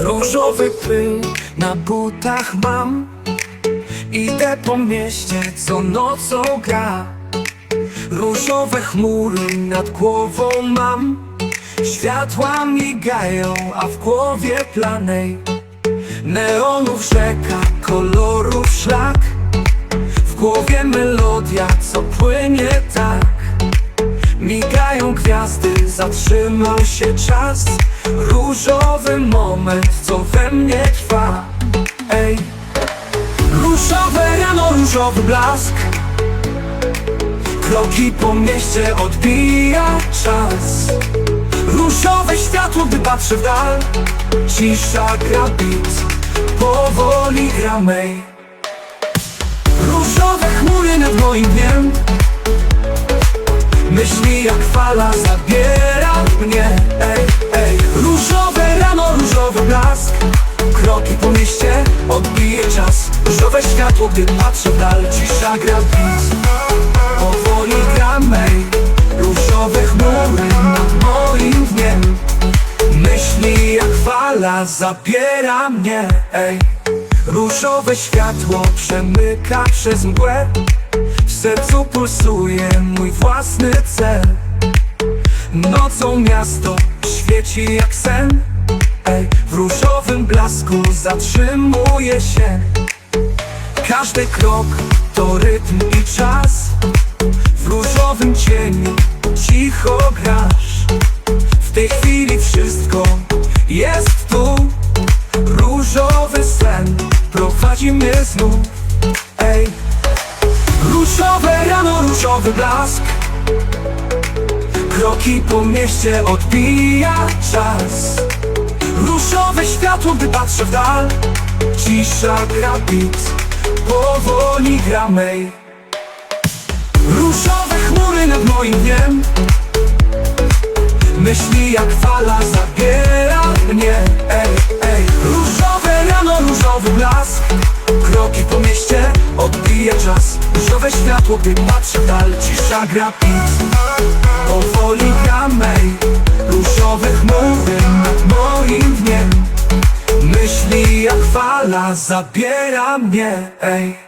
Różowy pył na butach mam. Idę po mieście, co nocą gra. Różowe chmury nad głową mam. Światła migają, a w głowie planej Neonów rzeka, kolorów szlak. W głowie melodia, co płynie tak Migają gwiazdy, zatrzymał się czas. Różowy moment, co we mnie trwa. Ej. Różowe rano, różowy blask. Kroki po mieście odbija czas. Różowe światło, gdy patrzę w dal. Cisza gra beat Powoli gra mej. Różowe chmury nad moim dniem Myśli jak fala zabiera mnie. Ej, ej Różowe rano, różowy blask. Kroki po mieście, odbije czas. Różowe światło, gdy patrzę w dal Cisza gra beat Powoli gra mej Różowe chmury nad moim dniem. Myśli jak fala zabiera mnie. Ej Różowe światło przemyka przez mgłę W sercu pulsuje mój własny cel. Nocą miasto świeci jak sen. Ej, w różowym blasku zatrzymuje się. Każdy krok to rytm i czas. W różowym cieniu cicho grasz. W tej chwili wszystko jest tu. Różowy sen prowadzi mnie znów Różowe rano, różowy blask. Kroki po mieście odbija czas. Różowe światło, gdy patrzę w dal. Cisza gra beat Powoli gra mej. Różowe chmury nad moim dniem. Myśli jak fala zabiera mnie. Ej, ej. Różowe rano, różowy blask. Kroki po mieście, odbija czas Różowe światło, gdy patrzę w dal Cisza gra beat Powoli gra mej Różowe chmury nad moim dniem Myśli jak fala zabiera mnie Ej